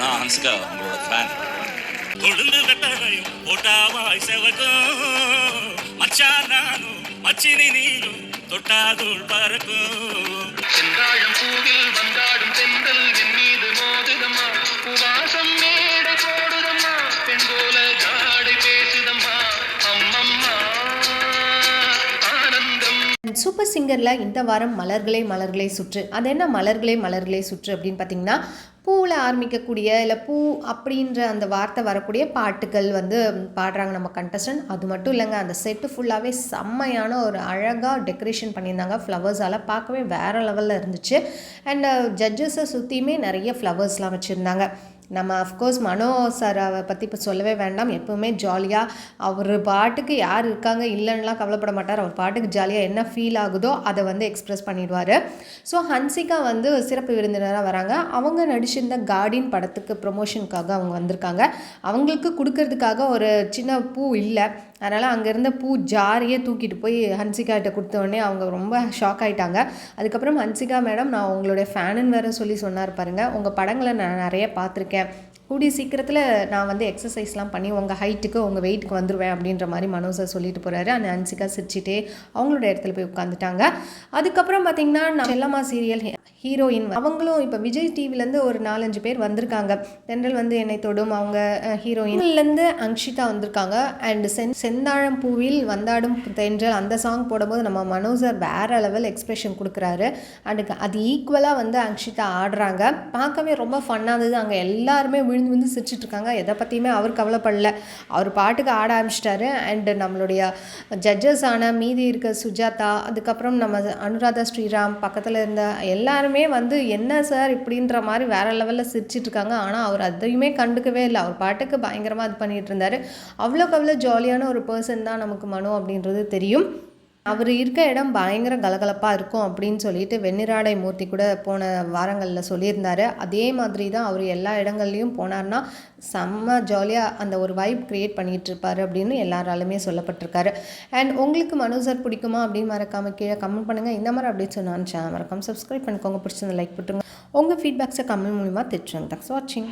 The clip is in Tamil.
ஹன்சிகா உங்களோட ஃபேன் கொழுந்து வெட்டரையும் போட்டாவாய் செவக்கும். மச்சான் நானும் மச்சினி நீரும் தொட்டாதுள் பறக்கும். செந்தாழம் பூவில் வந்தாடும் தென்றல் என் மீது மோதுதம்மா. உவாசம் மேடை போடுதம்மா. பெண் போல ஜாடை பேசுதம்மா. அம்மம்மா ஆனந்தம். சூப்பர் சிங்கரில் இந்த வாரம் மலர்களே மலர்களே சுற்று. அது என்ன மலர்களே மலர்களே சுற்று அப்படின்னு பார்த்தீங்கன்னா பூவில் ஆரம்பிக்கக்கூடிய இல்லை பூ அப்படின்ற அந்த வார்த்தை வரக்கூடிய பாட்டுகள் வந்து பாடுறாங்க நம்ம கண்டஸ்டன்ட் அது மட்டும் இல்லைங்க அந்த செட்டு ஃபுல்லாகவே செம்மையான ஒரு அழகாக டெக்கரேஷன் பண்ணியிருந்தாங்க. ஃப்ளவர்ஸால் பார்க்கவே வேறு லெவலில் இருந்துச்சு. அண்ட் ஜட்ஜஸை சுற்றியுமே நிறைய ஃப்ளவர்ஸ்லாம் வச்சுருந்தாங்க. நம்ம அஃப்கோர்ஸ் மனோ சாராவை பற்றி இப்போ சொல்லவே வேண்டாம். எப்பவுமே ஜாலியாக அவர் பாட்டுக்கு யார் இருக்காங்க இல்லைன்னுலாம் கவலைப்பட மாட்டார். அவர் பாட்டுக்கு ஜாலியாக என்ன ஃபீல் ஆகுதோ அதை வந்து எக்ஸ்ப்ரெஸ் பண்ணிடுவார். ஸோ ஹன்சிகா வந்து சிறப்பு விருந்தினராக வராங்க. அவங்க நடிச்சிருந்த கார்டின் படத்துக்கு ப்ரொமோஷனுக்காக அவங்க வந்திருக்காங்க. அவங்களுக்கு கொடுக்கறதுக்காக ஒரு சின்ன பூ இல்லை. அதனால் அங்கே இருந்த பூ ஜாரியே தூக்கிட்டு போய் ஹன்சிகாட்ட கொடுத்த உடனே அவங்க ரொம்ப ஷாக் ஆகிட்டாங்க அதுக்கப்புறம் ஹன்சிகா மேடம் நான் உங்களுடைய ஃபேனுன்னு வேற சொல்லி சொன்னார் பாருங்கள் உங்கள் படங்களை நான் நிறைய பார்த்துருக்கேன். கூடிய சீக்கிரத்தில் நான் வந்து எக்ஸசைஸ்லாம் பண்ணி உங்கள் ஹைட்டுக்கு உங்கள் வெயிட்டுக்கு வந்துடுவேன் அப்படின்ற மாதிரி மனோ சொல்லிட்டு போகிறாரு அந்த அன்சிகா சிரிச்சிட்டே அவங்களோட இடத்துல போய் உட்காந்துட்டாங்க அதுக்கப்புறம் பார்த்திங்கன்னா நான் செல்லம்மா சீரியல் ஹீரோயின் அவங்களும் இப்போ விஜய் டிவிலேருந்து ஒரு நாலஞ்சு பேர் வந்திருக்காங்க. தென்றல் வந்து என்னை தொடும் அவங்க ஹீரோயின்லேருந்து அங்ஷிதா வந்திருக்காங்க. அண்ட் சென் செந்தாழம் பூவில் வந்தாடும் தென்றல் அந்த சாங் போடும்போது நம்ம மனோஜர் வேற லெவல் எக்ஸ்பிரஷன் கொடுக்குறாரு. அண்டு அது ஈக்குவலாக வந்து அங்ஷிதா ஆடுறாங்க. பார்க்கவே ரொம்ப ஃபன்னாக இருந்தது. அங்கே எல்லாருமே விழுந்து விழுந்து சிரிச்சிட்ருக்காங்க எதை பற்றியுமே அவர் கவலைப்படல. அவர் பாட்டுக்கு ஆட ஆரம்பிச்சிட்டாரு. அண்டு நம்மளுடைய ஜட்ஜஸ் ஆன மீதி இருக்க சுஜாதா அதுக்கப்புறம் நம்ம அனுராதா ஸ்ரீராம் பக்கத்தில் இருந்த எல்லாருமே வந்து என்ன சார் இப்படின்ற மாதிரி வேற லெவலில் சிரிச்சிட்டு இருக்காங்க ஆனால் அவர் அதையுமே கண்டுக்கவே இல்லை. அவர் பாட்டுக்கு பயங்கரமாக இது பண்ணிட்டு இருந்தார் அவ்வளோக்கு அவ்வளோ ஜாலியான ஒரு பர்சன் தான் நமக்கு மனு அப்படின்றது தெரியும். அவர் இருக்க இடம் பயங்கர கலகலப்பாக இருக்கும் அப்படின்னு சொல்லிட்டு வெண்ணிராடை மூர்த்தி கூட போன வாரங்களில் சொல்லியிருந்தார். அதே மாதிரி தான் அவர் எல்லா இடங்கள்லையும் போனார்னா செம்ம ஜாலியாக அந்த ஒரு வைப் க்ரியேட் பண்ணிகிட்டு இருப்பார் அப்படின்னு எல்லாராலுமே சொல்லப்பட்டிருக்காரு. அண்ட் உங்களுக்கு மனு பிடிக்குமா அப்படின்னு மறக்காமல் கீழே கமெண்ட் பண்ணுங்கள் இந்த மாதிரி அப்படின்னு சொன்னான்னு சேனல் மறக்காமல் சப்ஸ்கிரைப் பண்ணிக்கோங்க. பிடிச்சது லைக் போட்டுருங்க உங்கள் ஃபீட்பேக்ஸை கமெண்ட் மூலிமா தெரிஞ்சுங்க தேங்க்ஸ் வாட்சிங்